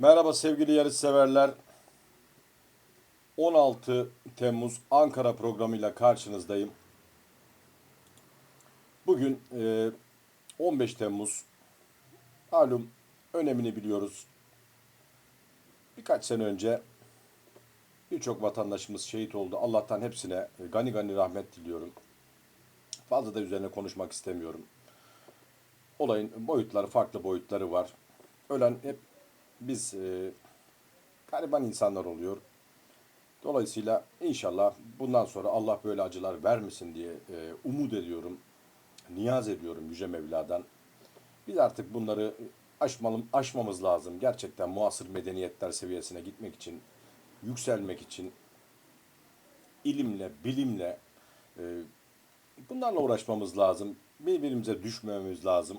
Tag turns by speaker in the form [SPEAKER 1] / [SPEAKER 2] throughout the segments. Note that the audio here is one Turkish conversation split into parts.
[SPEAKER 1] Merhaba sevgili yarış severler. 16 Temmuz Ankara programıyla karşınızdayım. Bugün e, 15 Temmuz. Malum önemini biliyoruz. Birkaç sene önce birçok vatandaşımız şehit oldu. Allah'tan hepsine e, gani gani rahmet diliyorum. Fazla da üzerine konuşmak istemiyorum. Olayın boyutları, farklı boyutları var. Ölen hep biz e, gariban insanlar oluyor. Dolayısıyla inşallah bundan sonra Allah böyle acılar vermesin diye e, umut ediyorum. Niyaz ediyorum Yüce Mevla'dan. Biz artık bunları aşmalım, aşmamız lazım. Gerçekten muasır medeniyetler seviyesine gitmek için, yükselmek için ilimle, bilimle e, bunlarla uğraşmamız lazım. Birbirimize düşmememiz lazım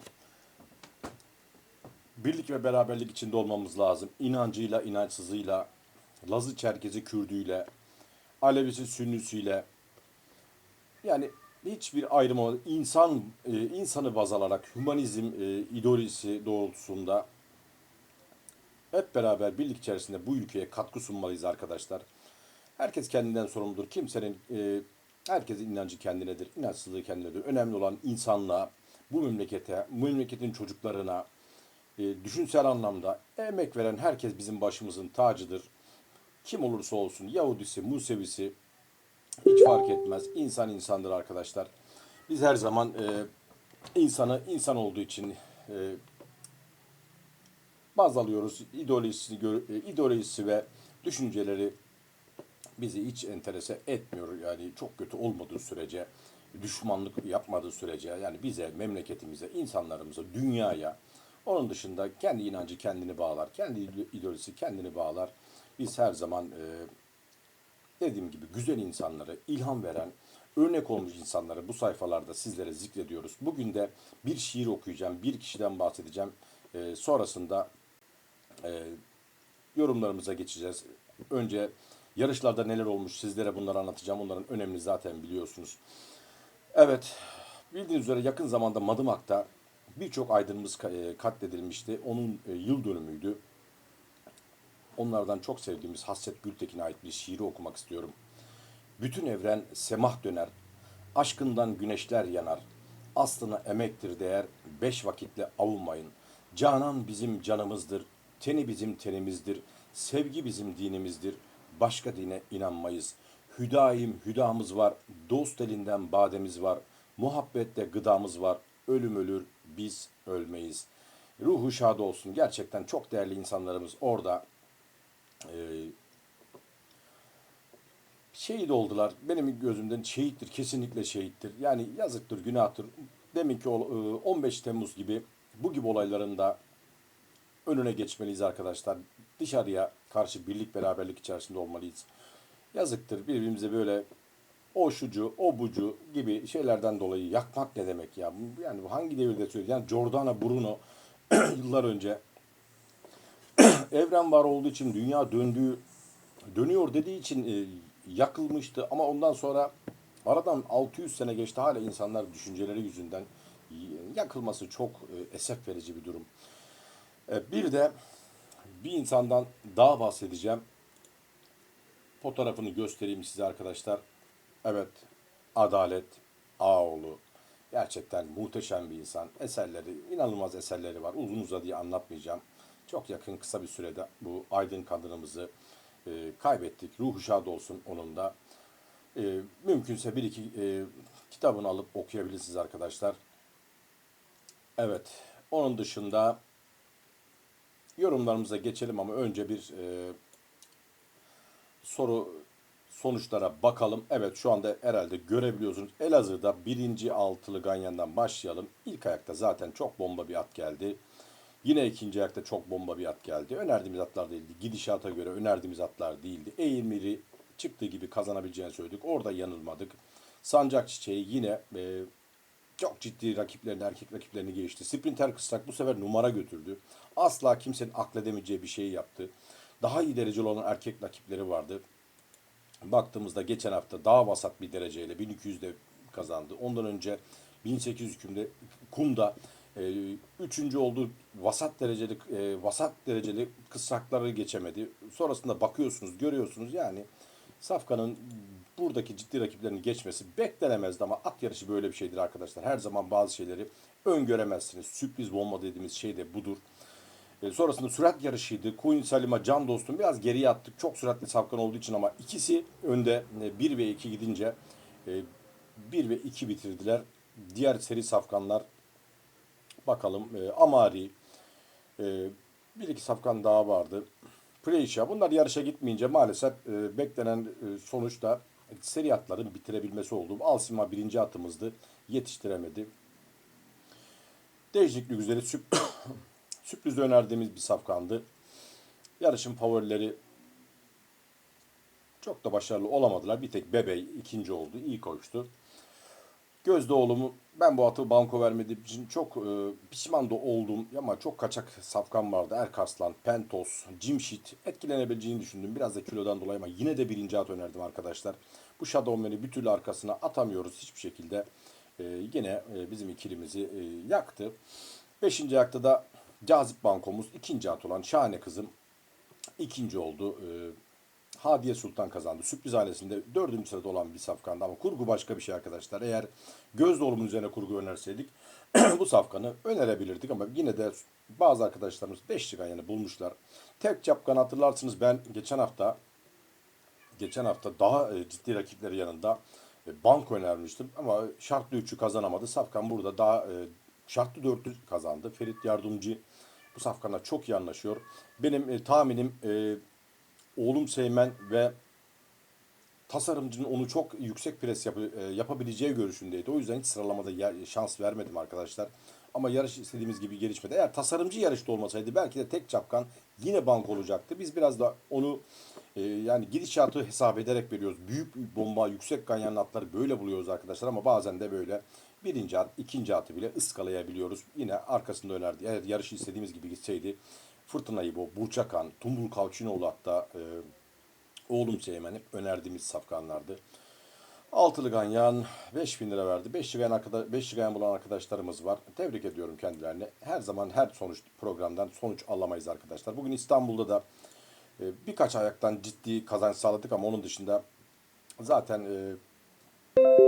[SPEAKER 1] birlik ve beraberlik içinde olmamız lazım. İnancıyla, inançsızıyla, Lazı, Çerkezi, Kürdüyle, Alevisi, Sünnüsüyle. Yani hiçbir ayrım olmadan insan e, insanı baz alarak hümanizm e, ideolojisi doğrultusunda hep beraber birlik içerisinde bu ülkeye katkı sunmalıyız arkadaşlar. Herkes kendinden sorumludur. Kimsenin e, herkesin inancı kendinedir, inançsızlığı kendinedir. Önemli olan insanlığa, bu memlekete, bu memleketin çocuklarına, e, düşünsel anlamda emek veren herkes bizim başımızın tacıdır. Kim olursa olsun Yahudisi, Musevisi hiç fark etmez. İnsan insandır arkadaşlar. Biz her zaman e, insanı insan olduğu için e, baz alıyoruz. İdeolojisi, e, ideolojisi ve düşünceleri bizi hiç enterese etmiyor. Yani çok kötü olmadığı sürece, düşmanlık yapmadığı sürece yani bize, memleketimize, insanlarımıza, dünyaya onun dışında kendi inancı kendini bağlar, kendi ideolojisi kendini bağlar. Biz her zaman e, dediğim gibi güzel insanları, ilham veren, örnek olmuş insanları bu sayfalarda sizlere zikrediyoruz. Bugün de bir şiir okuyacağım, bir kişiden bahsedeceğim. E, sonrasında e, yorumlarımıza geçeceğiz. Önce yarışlarda neler olmuş sizlere bunları anlatacağım. Onların önemli zaten biliyorsunuz. Evet, bildiğiniz üzere yakın zamanda Madımak'ta birçok aydınımız e, katledilmişti. Onun e, yıl dönümüydü. Onlardan çok sevdiğimiz Hasret Gültekin'e ait bir şiiri okumak istiyorum. Bütün evren semah döner, aşkından güneşler yanar. Aslına emektir değer, beş vakitle avunmayın. Canan bizim canımızdır, teni bizim tenimizdir, sevgi bizim dinimizdir, başka dine inanmayız. Hüdaim hüdamız var, dost elinden bademiz var, muhabbette gıdamız var, ölüm ölür, biz ölmeyiz. Ruhu şad olsun. Gerçekten çok değerli insanlarımız orada e, şehit oldular. Benim gözümden şehittir, kesinlikle şehittir. Yani yazıktır, günahtır. Demin ki o, e, 15 Temmuz gibi bu gibi olayların da önüne geçmeliyiz arkadaşlar. Dışarıya karşı birlik beraberlik içerisinde olmalıyız. Yazıktır birbirimize böyle o şucu, o bucu gibi şeylerden dolayı yakmak ne demek ya? Yani hangi devirde söyledi? Yani Giordano Bruno yıllar önce evren var olduğu için dünya döndüğü dönüyor dediği için e, yakılmıştı ama ondan sonra aradan 600 sene geçti hala insanlar düşünceleri yüzünden yakılması çok e, esef verici bir durum. E, bir de bir insandan daha bahsedeceğim. Fotoğrafını göstereyim size arkadaşlar. Evet, Adalet Ağoğlu. Gerçekten muhteşem bir insan. Eserleri, inanılmaz eserleri var. Uzun uzadıya anlatmayacağım. Çok yakın kısa bir sürede bu aydın kadınımızı e, kaybettik. Ruhu şad olsun onun da. E, mümkünse bir iki e, kitabını alıp okuyabilirsiniz arkadaşlar. Evet, onun dışında yorumlarımıza geçelim ama önce bir e, soru sonuçlara bakalım. Evet şu anda herhalde görebiliyorsunuz. Elazığ'da birinci altılı Ganyan'dan başlayalım. İlk ayakta zaten çok bomba bir at geldi. Yine ikinci ayakta çok bomba bir at geldi. Önerdiğimiz atlar değildi. Gidişata göre önerdiğimiz atlar değildi. Eğilmiri çıktığı gibi kazanabileceğini söyledik. Orada yanılmadık. Sancak Çiçeği yine e, çok ciddi rakiplerini, erkek rakiplerini geçti. Sprinter kısrak bu sefer numara götürdü. Asla kimsenin akledemeyeceği bir şeyi yaptı. Daha iyi dereceli olan erkek rakipleri vardı. Baktığımızda geçen hafta daha vasat bir dereceyle 1200'de kazandı. Ondan önce 1800 hükümde kumda E, üçüncü oldu. Vasat dereceli e, vasat dereceli kısrakları geçemedi. Sonrasında bakıyorsunuz, görüyorsunuz yani Safkan'ın buradaki ciddi rakiplerini geçmesi beklenemezdi ama at yarışı böyle bir şeydir arkadaşlar. Her zaman bazı şeyleri öngöremezsiniz. Sürpriz bomba dediğimiz şey de budur. E, sonrasında sürat yarışıydı. Queen Salima Can Dostum biraz geriye attık. Çok süratli Safkan olduğu için ama ikisi önde 1 ve 2 gidince 1 ve 2 bitirdiler. Diğer seri Safkanlar bakalım e, Amari e, bir iki Safkan daha vardı. Preisha bunlar yarışa gitmeyince maalesef e, beklenen e, sonuçta seri atların bitirebilmesi oldu. Alsima birinci atımızdı. Yetiştiremedi. Değişiklik üzere sürp sürpriz önerdiğimiz bir safkandı. Yarışın favorileri çok da başarılı olamadılar. Bir tek Bebey ikinci oldu. İyi koştu. Gözde oğlumu ben bu atı banko vermediğim için çok e, pişman da oldum ama çok kaçak safkan vardı. Erkarslan, Pentos, Cimşit etkilenebileceğini düşündüm. Biraz da kilodan dolayı ama yine de birinci at önerdim arkadaşlar. Bu Shadowman'i bir türlü arkasına atamıyoruz hiçbir şekilde. E, yine e, bizim ikilimizi e, yaktı. Beşinci ayakta da cazip bankomuz ikinci at olan Şahane Kızım ikinci oldu. E, Hadiye Sultan kazandı. Sürpriz ailesinde dördüncü sırada olan bir safkandı ama kurgu başka bir şey arkadaşlar. Eğer göz dolumun üzerine kurgu önerseydik bu safkanı önerebilirdik ama yine de bazı arkadaşlarımız 5 çıkan bulmuşlar. Tek çapkan hatırlarsınız ben geçen hafta geçen hafta daha e, ciddi rakipleri yanında e, bank önermiştim ama şartlı 3'ü kazanamadı. Safkan burada daha e, şartlı 4'ü kazandı. Ferit Yardımcı bu safkanla çok iyi anlaşıyor. Benim e, tahminim e, oğlum Seymen ve tasarımcının onu çok yüksek pres yap e, yapabileceği görüşündeydi. O yüzden hiç sıralamada yer, şans vermedim arkadaşlar. Ama yarış istediğimiz gibi gelişmedi. Eğer tasarımcı yarışta olmasaydı belki de tek çapkan yine bank olacaktı. Biz biraz da onu e, yani gidişatı hesap ederek veriyoruz. Büyük bomba, yüksek ganyanlı atları böyle buluyoruz arkadaşlar ama bazen de böyle birinci at, ikinci atı bile ıskalayabiliyoruz. Yine arkasında önerdi. Eğer yarışı istediğimiz gibi gitseydi Fırtına İbo, Burçakan, Tumbul Kavçinoğlu hatta e, oğlum Seymen hep önerdiğimiz safkanlardı. Altılı ganyan 5000 lira verdi. 5 ganyan, arkadaş, 5 ganyan bulan arkadaşlarımız var. Tebrik ediyorum kendilerine. Her zaman her sonuç programdan sonuç alamayız arkadaşlar. Bugün İstanbul'da da e, birkaç ayaktan ciddi kazanç sağladık ama onun dışında zaten e,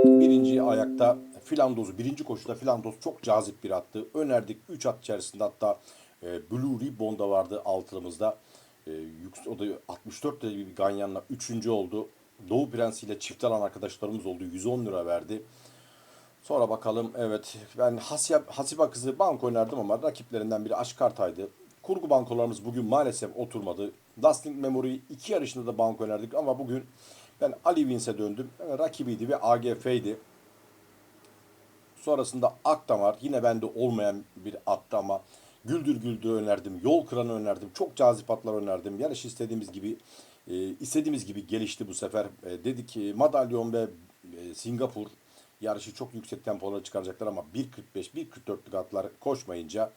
[SPEAKER 1] birinci ayakta Filandoz'u birinci koşuda Filandoz çok cazip bir attı. Önerdik 3 at içerisinde hatta e, Blue Ribbon vardı altımızda. E, o da 64 lira bir ganyanla 3. oldu. Doğu Prensi ile çift alan arkadaşlarımız oldu. 110 lira verdi. Sonra bakalım evet ben Hasya, Hasiba kızı banko önerdim ama rakiplerinden biri Aşkartay'dı. Kurgu bankolarımız bugün maalesef oturmadı. Dustin Memory iki yarışında da banko önerdik ama bugün ben Ali Wins'e döndüm. Yani rakibiydi ve AGF'ydi. Sonrasında Akdamar yine bende olmayan bir attı ama Güldür Güldür önerdim. Yol Kıran'ı önerdim. Çok cazip atlar önerdim. Yarış istediğimiz gibi e, istediğimiz gibi gelişti bu sefer. E, dedik ki Madalyon ve e, Singapur yarışı çok yüksek tempolara çıkaracaklar ama 1.45, 1.44'lük atlar koşmayınca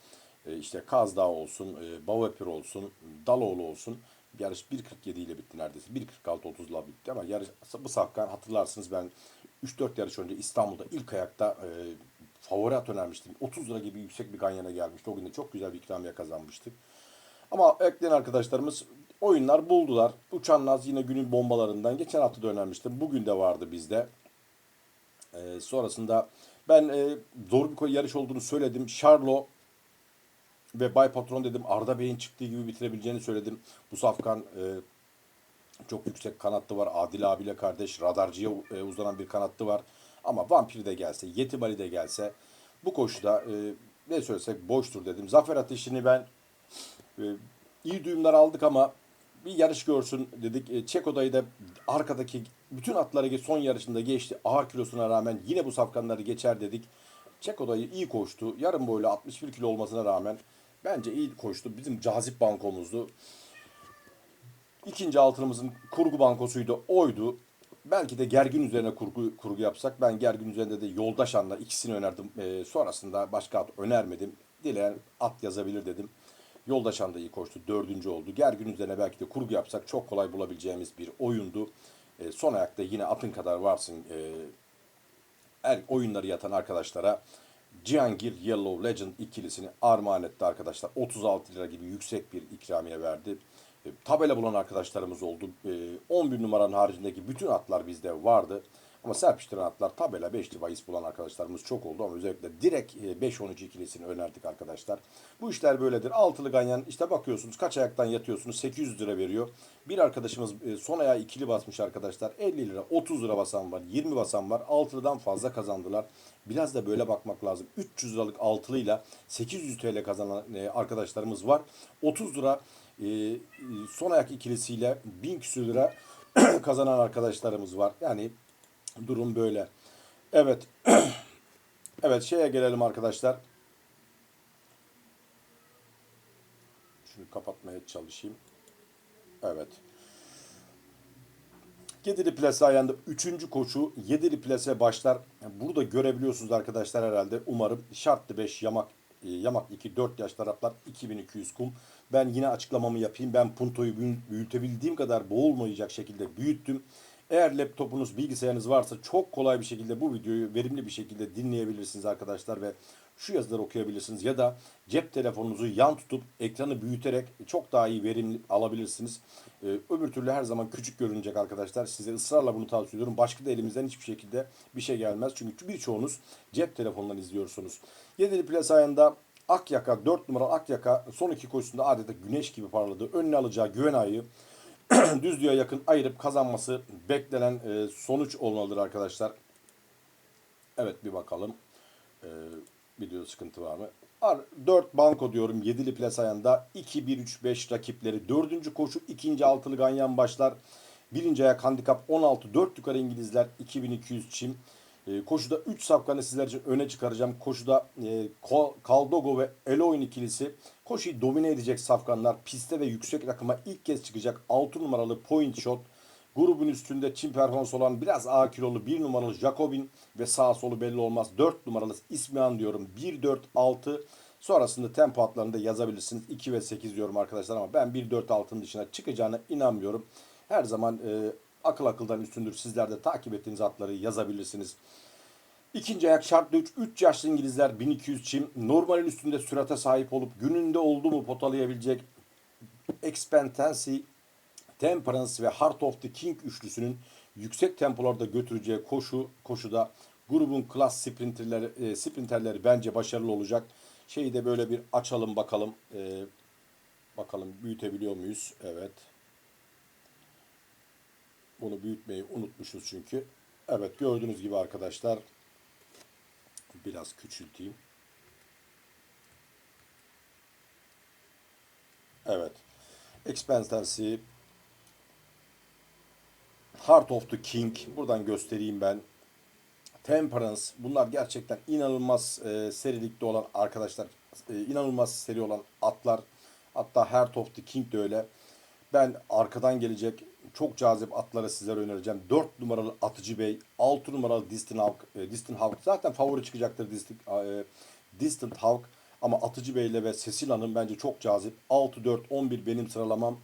[SPEAKER 1] e, işte Kaz Dağı olsun, e, Bavepir olsun, Daloğlu olsun yarış 1.47 ile bitti neredeyse. 1.46 ile bitti ama yarış bu safkan hatırlarsınız ben 3-4 yarış önce İstanbul'da ilk ayakta e, favori at önermiştim. 30 lira gibi yüksek bir ganyana gelmişti. O gün de çok güzel bir ikramiye kazanmıştık. Ama ekleyen arkadaşlarımız oyunlar buldular. Uçan Naz yine günün bombalarından. Geçen hafta da önermiştim. Bugün de vardı bizde. Ee, sonrasında ben e, zor bir yarış olduğunu söyledim. Charlo ve Bay Patron dedim. Arda Bey'in çıktığı gibi bitirebileceğini söyledim. Bu safkan e, çok yüksek kanatlı var. Adil abiyle kardeş. Radarcıya e, uzanan bir kanatlı var. Ama Vampir de gelse, Yetibali de gelse bu koşuda e, ne söylesek boştur dedim. Zafer Ateşi'ni ben e, iyi duyumlar aldık ama bir yarış görsün dedik. E, da arkadaki bütün atları son yarışında geçti. Ağır kilosuna rağmen yine bu safkanları geçer dedik. Çeko'dayı iyi koştu. Yarım boylu 61 kilo olmasına rağmen bence iyi koştu. Bizim cazip bankomuzdu. İkinci altınımızın kurgu bankosuydu oydu. Belki de gergin üzerine kurgu, kurgu yapsak. Ben gergin üzerinde de yoldaş anla ikisini önerdim. E, sonrasında başka at önermedim. Dileyen at yazabilir dedim. Yoldaş da iyi koştu. Dördüncü oldu. Gergin üzerine belki de kurgu yapsak çok kolay bulabileceğimiz bir oyundu. E, son ayakta yine atın kadar varsın. E, er, oyunları yatan arkadaşlara Cihangir Yellow Legend ikilisini armağan etti arkadaşlar. 36 lira gibi yüksek bir ikramiye verdi. E, tabela bulan arkadaşlarımız oldu. E, 11 numaranın haricindeki bütün atlar bizde vardı. Ama serpiştiren atlar tabela 5'li bahis bulan arkadaşlarımız çok oldu ama özellikle direkt e, 5-13 ikilisini önerdik arkadaşlar. Bu işler böyledir. Altılı ganyan işte bakıyorsunuz kaç ayaktan yatıyorsunuz 800 lira veriyor. Bir arkadaşımız e, son ayağı ikili basmış arkadaşlar 50 lira 30 lira basan var 20 basan var altılıdan fazla kazandılar. Biraz da böyle bakmak lazım. 300 liralık altılıyla 800 TL kazanan e, arkadaşlarımız var. 30 lira e, son ayak ikilisiyle 1000 küsür lira kazanan arkadaşlarımız var. Yani durum böyle. Evet. evet şeye gelelim arkadaşlar. Şunu kapatmaya çalışayım. Evet. Yedili plase ayağında 3. koşu yedili plase başlar. Burada görebiliyorsunuz arkadaşlar herhalde. Umarım şartlı 5 yamak yamak 2 4 yaş taraflar 2200 kum. Ben yine açıklamamı yapayım. Ben puntoyu büyü- büyütebildiğim kadar boğulmayacak şekilde büyüttüm. Eğer laptopunuz, bilgisayarınız varsa çok kolay bir şekilde bu videoyu verimli bir şekilde dinleyebilirsiniz arkadaşlar ve şu yazıları okuyabilirsiniz ya da cep telefonunuzu yan tutup ekranı büyüterek çok daha iyi verim alabilirsiniz. Ee, öbür türlü her zaman küçük görünecek arkadaşlar. Size ısrarla bunu tavsiye ediyorum. Başka da elimizden hiçbir şekilde bir şey gelmez. Çünkü birçoğunuz cep telefonundan izliyorsunuz. Yedili Plus ayında Akyaka 4 numara Akyaka son iki koşusunda adeta güneş gibi parladı. Önüne alacağı güven ayı düzlüğe yakın ayırıp kazanması beklenen e, sonuç olmalıdır arkadaşlar. Evet bir bakalım. Ee, video sıkıntı var mı? Ar 4 banko diyorum 7'li plas ayağında 2 1 3 5 rakipleri. 4. koşu 2. altılı ganyan başlar. Birinci ayak handikap 16 4 yukarı İngilizler 2200 çim. Ee, koşuda 3 safkanı sizler için öne çıkaracağım. Koşuda e, Kaldogo ve Eloyun ikilisi koşuyu domine edecek safkanlar. Piste ve yüksek rakıma ilk kez çıkacak 6 numaralı Point Shot. Grubun üstünde çim performans olan biraz ağır kilolu 1 numaralı Jacobin ve sağ solu belli olmaz 4 numaralı İsmihan diyorum. 1 4 6 sonrasında tempo atlarında yazabilirsiniz. 2 ve 8 diyorum arkadaşlar ama ben 1 4 6'ın dışına çıkacağına inanmıyorum. Her zaman e, akıl akıldan üstündür. Sizler de takip ettiğiniz atları yazabilirsiniz. İkinci ayak şartlı 3. 3 yaşlı İngilizler 1200 çim. Normalin üstünde sürate sahip olup gününde oldu mu potalayabilecek Expectancy Temperance ve Heart of the King üçlüsünün yüksek tempolarda götüreceği koşu koşuda grubun klas sprinterleri, e, sprinterleri bence başarılı olacak. Şeyi de böyle bir açalım bakalım. E, bakalım büyütebiliyor muyuz? Evet. Bunu büyütmeyi unutmuşuz çünkü. Evet gördüğünüz gibi arkadaşlar biraz küçülteyim. Evet. Expenstancy Heart of the King. Buradan göstereyim ben. Temperance. Bunlar gerçekten inanılmaz e, serilikte olan arkadaşlar. E, inanılmaz seri olan atlar. Hatta Heart of the King de öyle. Ben arkadan gelecek çok cazip atları sizlere önereceğim. 4 numaralı Atıcı Bey, 6 numaralı Distant Hawk. E, Distant Hawk zaten favori çıkacaktır Distant, e, Distant Hawk. Ama Atıcı Bey ile ve Cecil Hanım bence çok cazip. 6-4-11 benim sıralamam.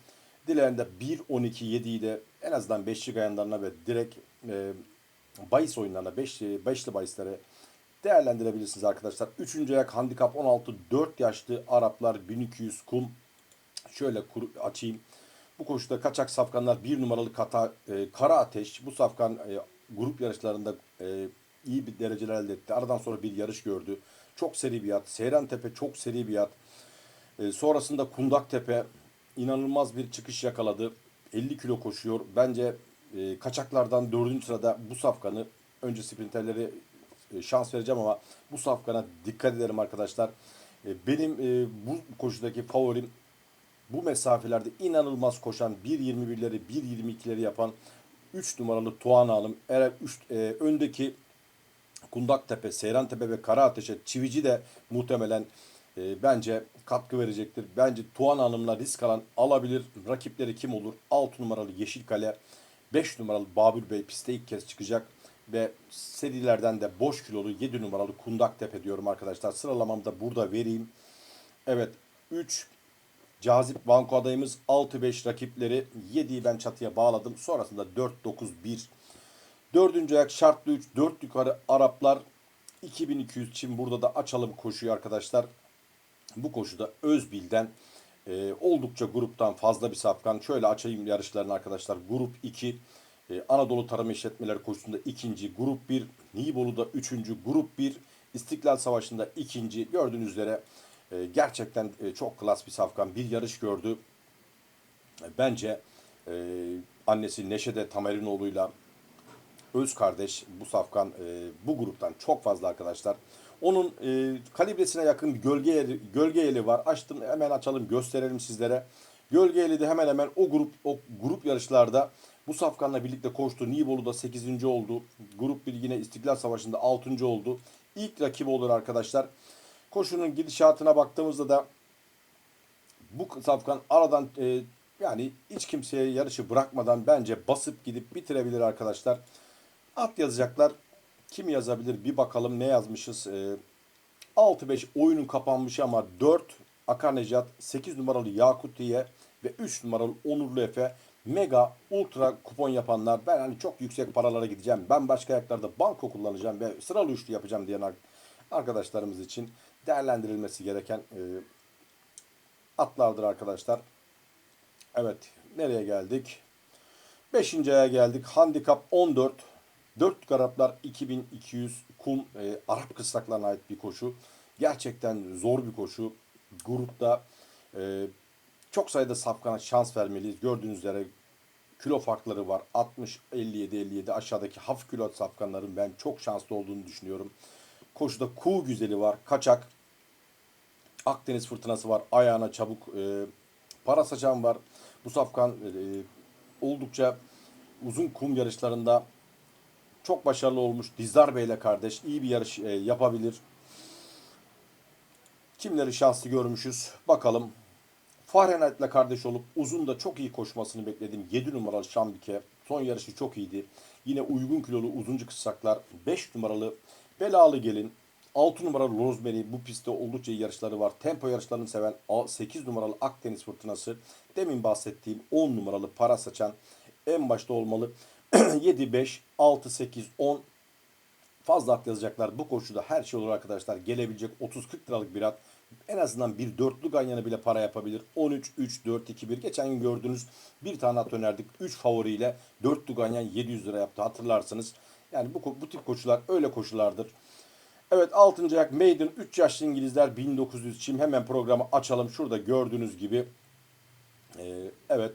[SPEAKER 1] Dilerinde 1-12-7 ile en azından 5'li gayanlarına ve direkt e, bahis oyunlarına 5 beşli bahislere değerlendirebilirsiniz arkadaşlar. Üçüncü ayak handikap 16 4 yaşlı Araplar 1200 kum. Şöyle kur, açayım. Bu koşuda kaçak safkanlar bir numaralı kata, e, Kara Ateş. Bu safkan e, grup yarışlarında e, iyi bir dereceler elde etti. Aradan sonra bir yarış gördü. Çok seri bir at. Seyran Tepe çok seri bir at. E, sonrasında Kundak Tepe inanılmaz bir çıkış yakaladı. 50 kilo koşuyor. Bence e, kaçaklardan 4. sırada bu safkanı önce sprinterleri e, şans vereceğim ama bu safkana dikkat edelim arkadaşlar. E, benim e, bu koşudaki favorim bu mesafelerde inanılmaz koşan 1.21'leri 1.22'leri yapan 3 numaralı Tuğan Alım. Eğer üç, e, öndeki Kundaktepe, Seyrantepe ve Kara Ateş'e Çivici de muhtemelen e, bence katkı verecektir. Bence Tuğan Hanım'la risk alan alabilir. Rakipleri kim olur? 6 numaralı Yeşilkale, 5 numaralı Babür Bey piste ilk kez çıkacak. Ve serilerden de boş kilolu 7 numaralı Kundaktepe diyorum arkadaşlar. Sıralamamda burada vereyim. Evet 3 cazip banko adayımız 6-5 rakipleri 7'yi ben çatıya bağladım. Sonrasında 4-9-1 Dördüncü ayak şartlı 3, 4 yukarı Araplar 2200 çim burada da açalım koşuyu arkadaşlar. Bu koşuda Özbil'den e, oldukça gruptan fazla bir safkan. Şöyle açayım yarışlarını arkadaşlar. Grup 2 e, Anadolu Tarım İşletmeleri koşusunda ikinci, grup 1 Nibolu'da üçüncü, grup 1 İstiklal Savaşı'nda ikinci. Gördüğünüz üzere e, gerçekten e, çok klas bir safkan. Bir yarış gördü. E, bence e, annesi Neşede Tamerinoğlu'yla öz kardeş bu safkan e, bu gruptan çok fazla arkadaşlar. Onun e, kalibresine yakın gölge eli, gölge eli var. Açtım hemen açalım gösterelim sizlere. Gölge eli de hemen hemen o grup o grup yarışlarda bu safkanla birlikte koştu. Nibolu'da 8. oldu. Grup 1 yine İstiklal Savaşı'nda 6. oldu. İlk rakibi olur arkadaşlar. Koşunun gidişatına baktığımızda da bu safkan aradan e, yani hiç kimseye yarışı bırakmadan bence basıp gidip bitirebilir arkadaşlar. At yazacaklar. Kim yazabilir? Bir bakalım ne yazmışız. E, 6-5 oyunun kapanmış ama 4 Akar Necat, 8 numaralı Yakutiye ve 3 numaralı Onurlu Efe mega ultra kupon yapanlar ben hani çok yüksek paralara gideceğim. Ben başka ayaklarda banko kullanacağım ve sıralı üçlü yapacağım diyen ar- arkadaşlarımız için değerlendirilmesi gereken e, atlardır arkadaşlar. Evet nereye geldik? Beşinci aya geldik. Handikap 14. 4 Araplar 2200 kum e, Arap kısraklarına ait bir koşu. Gerçekten zor bir koşu. Grupta e, çok sayıda safkana şans vermeliyiz. Gördüğünüz üzere kilo farkları var. 60, 57, 57 aşağıdaki hafif kilo safkanların ben çok şanslı olduğunu düşünüyorum. Koşuda kuğu güzeli var. Kaçak. Akdeniz fırtınası var. Ayağına çabuk. E, para saçan var. Bu safkan e, oldukça uzun kum yarışlarında çok başarılı olmuş. Dizdar Bey'le kardeş iyi bir yarış e, yapabilir. Kimleri şanslı görmüşüz? Bakalım. Fahrenheit'le kardeş olup uzun da çok iyi koşmasını bekledim. 7 numaralı Şambike. Son yarışı çok iyiydi. Yine uygun kilolu uzuncu kıssaklar. 5 numaralı Belalı Gelin. 6 numaralı Rosemary bu pistte oldukça iyi yarışları var. Tempo yarışlarını seven 8 numaralı Akdeniz Fırtınası. Demin bahsettiğim 10 numaralı Para Saçan en başta olmalı. 7, 5, 6, 8, 10 fazla at yazacaklar. Bu koşuda her şey olur arkadaşlar. Gelebilecek 30-40 liralık bir at. En azından bir dörtlü ganyanı bile para yapabilir. 13, 3, 4, 2, 1. Geçen gün gördünüz bir tane at önerdik. 3 favoriyle dörtlü ganyan 700 lira yaptı hatırlarsınız. Yani bu, bu tip koşular öyle koşulardır. Evet 6. ayak Maiden 3 yaşlı İngilizler 1900 çim. Hemen programı açalım. Şurada gördüğünüz gibi. Ee, evet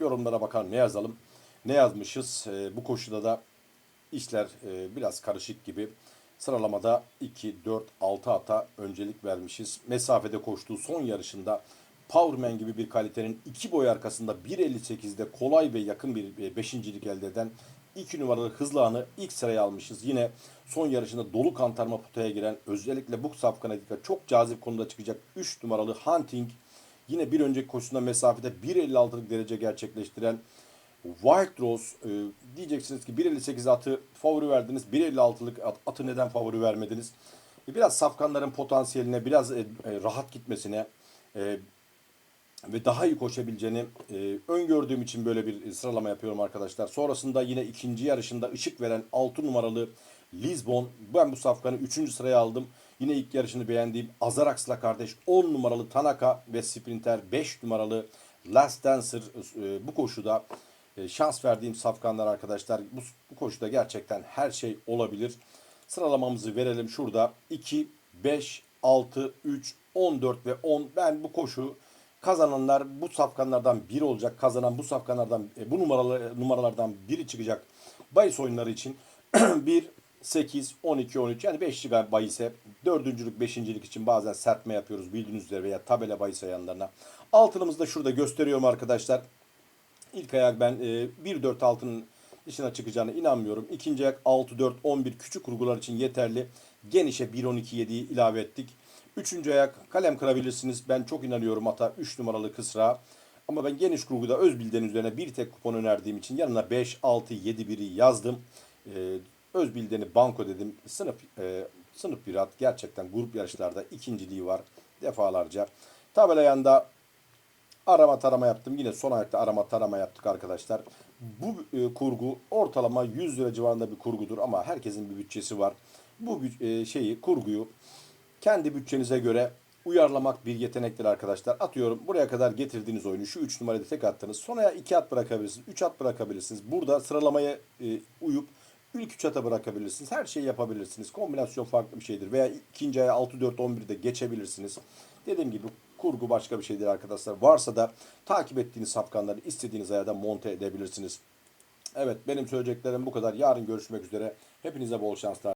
[SPEAKER 1] yorumlara bakalım ne yazalım. Ne yazmışız? Ee, bu koşuda da işler e, biraz karışık gibi. Sıralamada 2, 4, 6 ata öncelik vermişiz. Mesafede koştuğu son yarışında Powerman gibi bir kalitenin iki boy arkasında 1.58'de kolay ve yakın bir e, beşincilik elde eden 2 numaralı hızlı anı ilk sıraya almışız. Yine son yarışında dolu kantarma potaya giren özellikle bu safkana dikkat çok cazip konuda çıkacak 3 numaralı Hunting yine bir önceki koşusunda mesafede 1.56'lık derece gerçekleştiren Wild Rose e, diyeceksiniz ki 1.58 atı favori verdiniz. 1.56'lık at, atı neden favori vermediniz? E, biraz safkanların potansiyeline, biraz e, e, rahat gitmesine e, ve daha iyi koşabileceğini e, öngördüğüm için böyle bir sıralama yapıyorum arkadaşlar. Sonrasında yine ikinci yarışında ışık veren 6 numaralı Lisbon. Ben bu safkanı 3. sıraya aldım. Yine ilk yarışını beğendiğim Azarax'la kardeş 10 numaralı Tanaka ve Sprinter 5 numaralı Last Dancer e, bu koşuda e, şans verdiğim safkanlar arkadaşlar. Bu, bu koşuda gerçekten her şey olabilir. Sıralamamızı verelim şurada. 2, 5, 6, 3, 14 ve 10. Ben bu koşu kazananlar bu safkanlardan biri olacak. Kazanan bu safkanlardan e, bu numaralı numaralardan biri çıkacak. Bayis oyunları için 1 8 12 13 yani 5'li bahise dördüncülük beşincilik için bazen serpme yapıyoruz bildiğiniz üzere veya tabela bahis ayanlarına. Altınımızı da şurada gösteriyorum arkadaşlar. İlk ayak ben e, 1-4 altının dışına çıkacağına inanmıyorum. İkinci ayak 6-4-11 küçük kurgular için yeterli. Genişe 1-12-7'yi ilave ettik. Üçüncü ayak kalem kırabilirsiniz. Ben çok inanıyorum ata 3 numaralı kısra. Ama ben geniş kurguda öz bilden üzerine bir tek kupon önerdiğim için yanına 5, 6, 7, 1'i yazdım. Ee, öz bildeni banko dedim. Sınıf e, sınıf bir at. Gerçekten grup yarışlarda ikinciliği var defalarca. Tabela yanında arama tarama yaptım. Yine son ayakta arama tarama yaptık arkadaşlar. Bu e, kurgu ortalama 100 lira civarında bir kurgudur ama herkesin bir bütçesi var. bu e, şeyi kurguyu kendi bütçenize göre uyarlamak bir yetenektir arkadaşlar. Atıyorum buraya kadar getirdiğiniz oyunu şu 3 numarada tek attınız. Sonra 2 at bırakabilirsiniz. 3 at bırakabilirsiniz. Burada sıralamaya e, uyup ilk 3 ata bırakabilirsiniz. Her şeyi yapabilirsiniz. Kombinasyon farklı bir şeydir. Veya ikinci aya 6-4-11'de geçebilirsiniz. Dediğim gibi kurgu başka bir şeydir arkadaşlar. Varsa da takip ettiğiniz safkanları istediğiniz ayarda monte edebilirsiniz. Evet benim söyleyeceklerim bu kadar. Yarın görüşmek üzere. Hepinize bol şanslar.